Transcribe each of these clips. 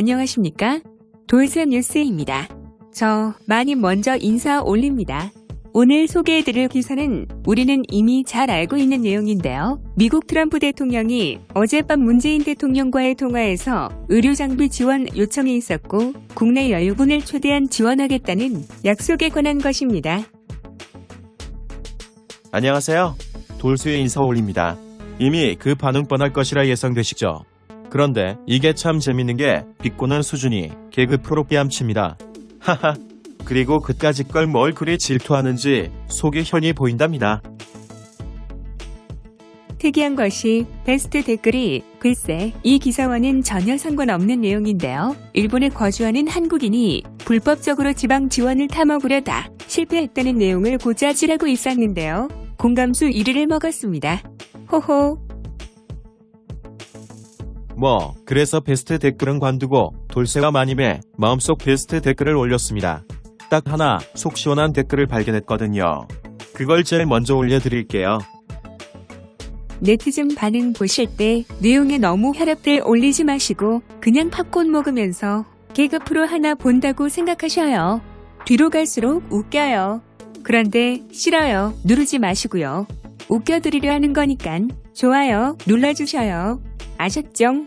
안녕하십니까? 돌쇠 뉴스입니다. 저 많이 먼저 인사 올립니다. 오늘 소개해드릴 기사는 우리는 이미 잘 알고 있는 내용인데요. 미국 트럼프 대통령이 어젯밤 문재인 대통령과의 통화에서 의료 장비 지원 요청이 있었고 국내 여유분을 최대한 지원하겠다는 약속에 관한 것입니다. 안녕하세요. 돌수의 인사 올립니다. 이미 그 반응 뻔할 것이라 예상되시죠? 그런데 이게 참 재밌는 게 비꼬는 수준이 개그 프로 뺨칩니다. 하하. 그리고 그까짓 걸 뭘 그리 질투하는지 속이 현이 보인답니다. 특이한 것이 베스트 댓글이 글쎄 이 기사와는 전혀 상관없는 내용인데요. 일본에 거주하는 한국인이 불법적으로 지방 지원을 타먹으려다 실패했다는 내용을 고자질하고 있었는데요. 공감수 1위를 먹었습니다. 호호 뭐 그래서 베스트 댓글은 관두고 돌쇠와 마님의 마음속 베스트 댓글을 올렸습니다. 딱 하나 속 시원한 댓글을 발견했거든요. 그걸 제일 먼저 올려드릴게요. 네티즌 반응 보실 때 내용에 너무 혈압들 올리지 마시고 그냥 팝콘 먹으면서 개그 프로 하나 본다고 생각하셔요. 뒤로 갈수록 웃겨요. 그런데 싫어요. 누르지 마시고요. 웃겨드리려 하는 거니깐 좋아요 눌러주셔요. 아셨죠?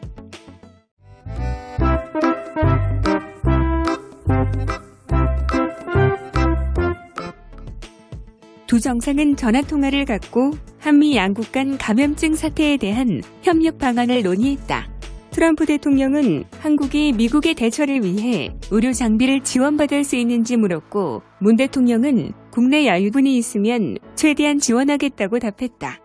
두 정상은 전화통화를 갖고 한미 양국 간 감염증 사태에 대한 협력 방안을 논의했다. 트럼프 대통령은 한국이 미국의 대처를 위해 의료 장비를 지원받을 수 있는지 물었고 문 대통령은 국내 여유분이 있으면 최대한 지원하겠다고 답했다.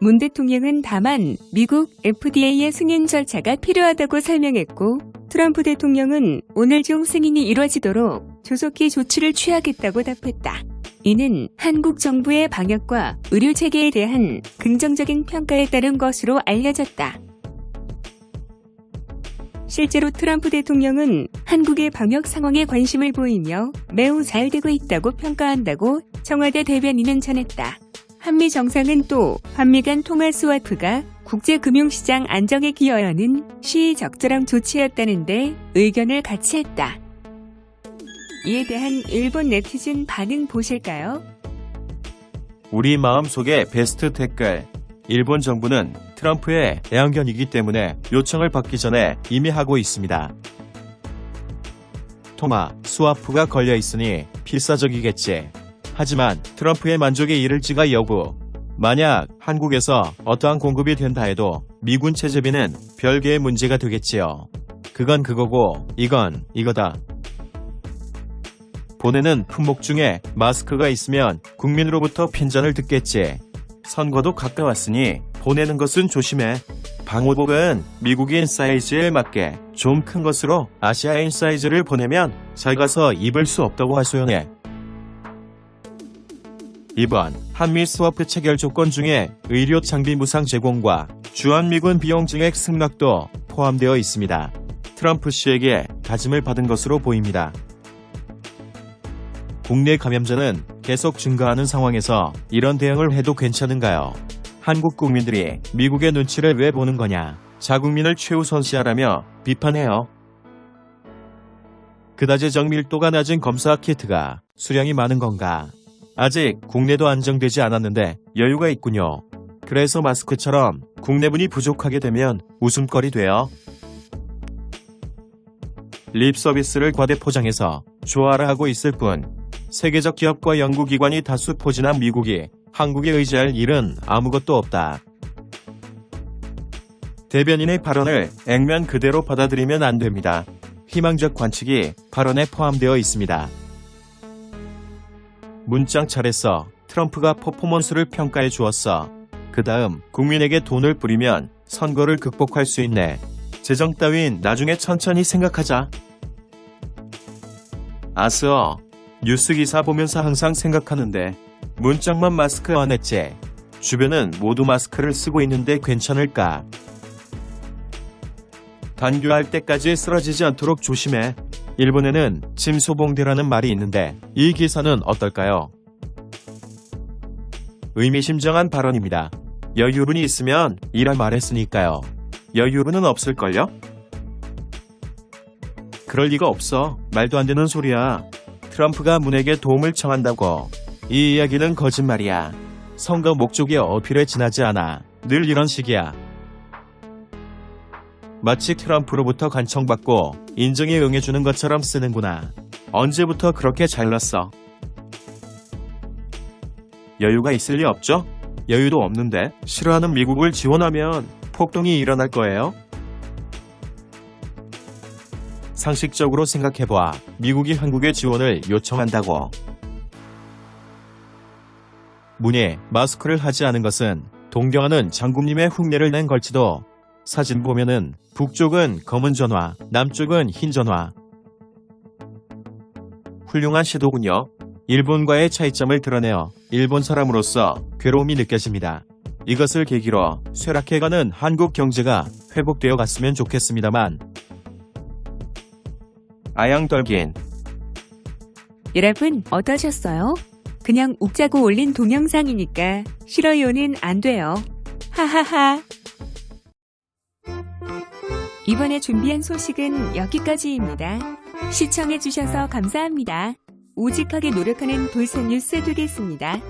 문 대통령은 다만 미국 FDA의 승인 절차가 필요하다고 설명했고 트럼프 대통령은 오늘 중 승인이 이뤄지도록 조속히 조치를 취하겠다고 답했다. 이는 한국 정부의 방역과 의료 체계에 대한 긍정적인 평가에 따른 것으로 알려졌다. 실제로 트럼프 대통령은 한국의 방역 상황에 관심을 보이며 매우 잘 되고 있다고 평가한다고 청와대 대변인은 전했다. 한미 정상은 또 한미 간 통화 스와프가 국제 금융시장 안정에 기여하는 시의적절한 조치였다는데 의견을 같이 했다. 이에 대한 일본 네티즌 반응 보실까요? 우리 마음속의 베스트 댓글. 일본 정부는 트럼프의 애완견이기 때문에 요청을 받기 전에 이미 하고 있습니다. 토마, 스와프가 걸려 있으니 필사적이겠지. 하지만 트럼프의 만족에 이를지가 여부. 만약 한국에서 어떠한 공급이 된다 해도 미군 체제비는 별개의 문제가 되겠지요. 그건 그거고 이건 이거다. 보내는 품목 중에 마스크가 있으면 국민으로부터 핀잔을 듣겠지. 선거도 가까웠으니 보내는 것은 조심해. 방호복은 미국인 사이즈에 맞게 좀 큰 것으로 아시아인 사이즈를 보내면 작아서 입을 수 없다고 하소연해. 이번 한미 스와프 체결 조건 중에 의료 장비 무상 제공과 주한미군 비용 증액 승낙도 포함되어 있습니다. 트럼프 씨에게 다짐을 받은 것으로 보입니다. 국내 감염자는 계속 증가하는 상황에서 이런 대응을 해도 괜찮은가요? 한국 국민들이 미국의 눈치를 왜 보는 거냐? 자국민을 최우선시하라며 비판해요. 그다지 정밀도가 낮은 검사 키트가 수량이 많은 건가? 아직 국내도 안정되지 않았는데 여유가 있군요. 그래서 마스크처럼 국내분이 부족하게 되면 웃음거리 돼요. 립 서비스를 과대 포장해서 좋아라 하고 있을 뿐 세계적 기업과 연구기관이 다수 포진한 미국이 한국에 의지할 일은 아무것도 없다. 대변인의 발언을 액면 그대로 받아들이면 안 됩니다. 희망적 관측이 발언에 포함되어 있습니다. 문짱 잘했어. 트럼프가 퍼포먼스를 평가해 주었어. 그 다음 국민에게 돈을 뿌리면 선거를 극복할 수 있네. 재정 따윈 나중에 천천히 생각하자. 아스어. 뉴스 기사 보면서 항상 생각하는데 문짝만 마스크 안 했지. 주변은 모두 마스크를 쓰고 있는데 괜찮을까? 단교할 때까지 쓰러지지 않도록 조심해. 일본에는 침소봉대라는 말이 있는데 이 기사는 어떨까요? 의미심장한 발언입니다. 여유분이 있으면 이라 말했으니까요. 여유분은 없을걸요? 그럴 리가 없어. 말도 안 되는 소리야. 트럼프가 문에게 도움을 청한다고. 이 이야기는 거짓말이야. 선거 목적의 어필에 지나지 않아. 늘 이런 식이야. 마치 트럼프로부터 간청받고 인정에 응해주는 것처럼 쓰는구나. 언제부터 그렇게 잘났어? 여유가 있을 리 없죠? 여유도 없는데 싫어하는 미국을 지원하면 폭동이 일어날 거예요? 상식적으로 생각해봐. 미국이 한국의 지원을 요청한다고. 문에 마스크를 하지 않은 것은 동경하는 장군님의 흉내를 낸 걸지도 사진 보면은 북쪽은 검은 전화, 남쪽은 흰 전화. 훌륭한 시도군요. 일본과의 차이점을 드러내어 일본 사람으로서 괴로움이 느껴집니다. 이것을 계기로 쇠락해가는 한국 경제가 회복되어 갔으면 좋겠습니다만 아양떨긴 여러분 어떠셨어요? 그냥 웃자고 올린 동영상이니까 싫어요는 안 돼요. 하하하. 이번에 준비한 소식은 여기까지입니다. 시청해주셔서 감사합니다. 오직하게 노력하는 돌산 뉴스 되겠습니다.